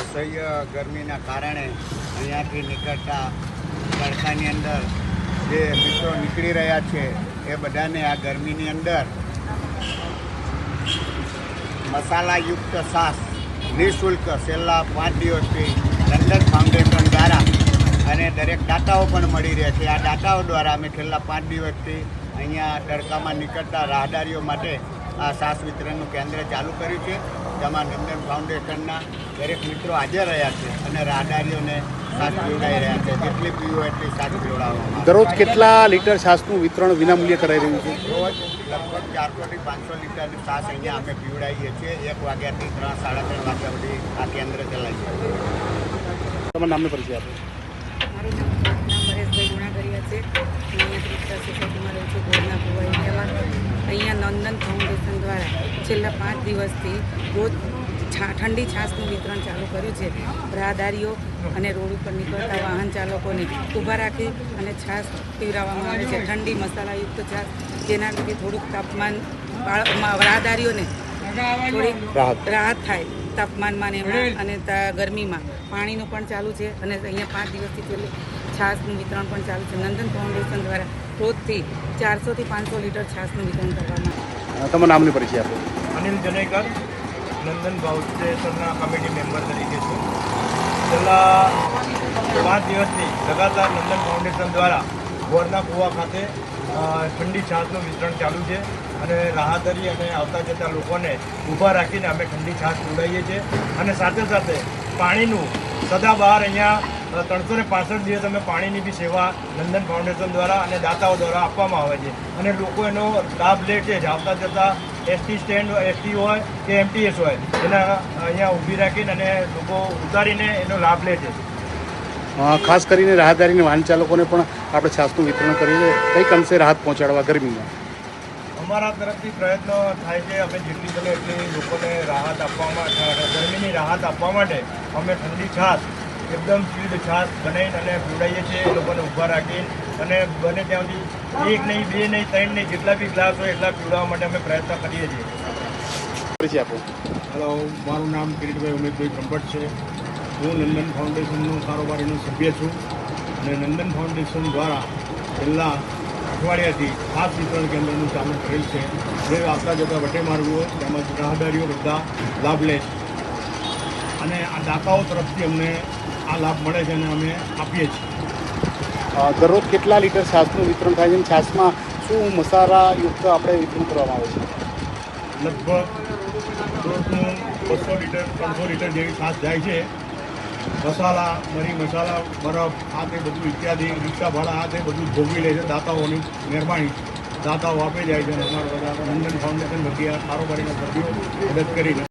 અસહ્ય ગરમીના કારણે અહીંયાથી નીકળતા તડકાની અંદર જે મિત્રો નીકળી રહ્યા છે, એ બધાને આ ગરમીની અંદર મસાલાયુક્ત સાસ નિઃશુલ્ક છેલ્લા પાંચ દિવસથી લંડન ફાઉન્ડેશન દ્વારા અને દરેક દાતાઓ પણ મળી રહ્યા છે. આ દાતાઓ દ્વારા અમે છેલ્લા પાંચ દિવસથી અહીંયા તડકામાં નીકળતા રાહદારીઓ માટે આ સાસ વિતરણનું કેન્દ્ર ચાલુ કર્યું છે. જેમાં નંદન ફાઉન્ડેશનના દરેક મિત્રો હાજર રહ્યા છે અને રાહદારીઓને છાશ પીવડાવી રહ્યા છે. જેટલી પીવો એટલી છાશ પીવડાવવામાં દરરોજ કેટલા લીટર છાસનું વિતરણ વિનામૂલ્યે કરાઈ રહ્યું છે? રોજ લગભગ ચારસોથી પાંચસો લીટરની છાસ અહીંયા અમે પીવડાવીએ છીએ. એક વાગ્યાથી ત્રણ સાડા ત્રણ વાગ્યા સુધી આ કેન્દ્ર ચલાવીએ તમારા નામને પરિચય આપો મારું નામ નામ પરેશભાઈ ગુણાગરિયા છે હું અહીંયા ત્રિપુરા સોસાયટીમાં રહું છું ગોળના કુવા એરિયામાં અહીંયા નંદન ફાઉન્ડેશન દ્વારા છેલ્લા પાંચ દિવસથી રોજ છા ઠંડી છાશનું વિતરણ ચાલુ કર્યું છે. રાહદારીઓ અને રોડ ઉપર નીકળતા વાહન ચાલકોને ઊભા રાખી અને છાશ પીવડાવવામાં આવે છે. ઠંડી મસાલાયુક્ત છાશ જેના લીધે થોડુંક તાપમાન રાહદારીઓને થોડીક રાહત. થાય તાપમાનમાં ને અને તા- ગરમીમાં. પાણીનું પણ ચાલુ છે અને અહીંયા પાંચ દિવસથી છેલ્લે છાશનું વિતરણ પણ ચાલુ છે. નંદન ફાઉન્ડેશન દ્વારા રોજથી ચારસોથી પાંચસો લીટર છાશનું વિતરણ કરવામાં આવે છે. તમારા પરિચય આપો. અનિલ જનેકર, નંદન ફાઉન્ડેશનના કમિટી મેમ્બર તરીકે છું. છેલ્લા પાંચ દિવસથી લગાતાર નંદન ફાઉન્ડેશન દ્વારા ગોરના કુવા ખાતે ઠંડી છાશનું વિતરણ ચાલુ છે અને રાહદારી અને આવતા જતા લોકોને ઊભા રાખીને અમે ઠંડી છાશ પીવડાવીએ છીએ. અને સાથે સાથે પાણીનું સદાબહાર અહીંયા ત્રણસો ને પાસઠ દિવસ અમે પાણીની બી સેવા નંદન ફાઉન્ડેશન દ્વારા અને દાતાઓ દ્વારા આપવામાં આવે છે. અને લોકો એનો લાભ લે છે. જ આવતા જતા એસટી સ્ટેન્ડ એસટી હોય કે એમટીએસ હોય એના અહીંયા ઊભી રાખીને અને લોકો ઉતારીને એનો લાભ લે છે. ખાસ કરીને રાહદારીને વાહન ચાલકોને પણ આપણે છાસનું વિતરણ કરીએ કંઈક અંશે રાહત પહોંચાડવા ગરમીમાં? અમારા તરફથી પ્રયત્નો થાય છે અમે જેટલી બને એટલી લોકોને રાહત આપવા માટે ગરમીની રાહત આપવા માટે અમે ઠંડી છાશ એકદમ શુદ્ધ છાશ બનાવીને અને પીવડાવીએ છીએ એ લોકોને ઊભા રાખીને. અને બને ત્યાં સુધી એક નહીં બે નહીં ત્રણ નહીં જેટલા બી ગ્લાસ હોય એટલા પીવડાવવા માટે અમે પ્રયત્ન કરીએ છીએ. આપો. હેલો મારું નામ કિરીટભાઈ ઉમેદભાઈ બ્રહ્મભટ્ટ છે. હું નંદન ફાઉન્ડેશનનો કારોબારીનો સભ્ય છું અને નંદન ફાઉન્ડેશન દ્વારા છેલ્લા અઠવાડિયાથી ખાસ વિતરણ કેન્દ્રનું ચાલુ કરેલ છે. જે આવતા જતા વટે માર્ગો તેમજ રાહદારીઓ બધા લાભ લે છે. અને આ દાતાઓ તરફથી અમને આ લાભ મળે છે અને અમે આપીએ છીએ. દરરોજ કેટલા લીટર છાસનું વિતરણ થાય છે અને છાસમાં શું મસાલાયુક્ત આપણે વિતરણ કરવામાં આવે છે? લગભગ રોજનું બસો લીટર, ત્રણસો લીટર જેવી છાસ જાય છે. મસાલા, મરી મસાલા, બરફ, આ તે બધું ઇત્યાદિ રિક્ષા ભાડા, આ તે બધું ભોગવી લે છે દાતાઓની મહેરબાની. દાતાઓ આપે જાય છે અમારા બધા નંદન ફાઉન્ડેશન બધી કારોબારીના સભ્યો મદદ કરીને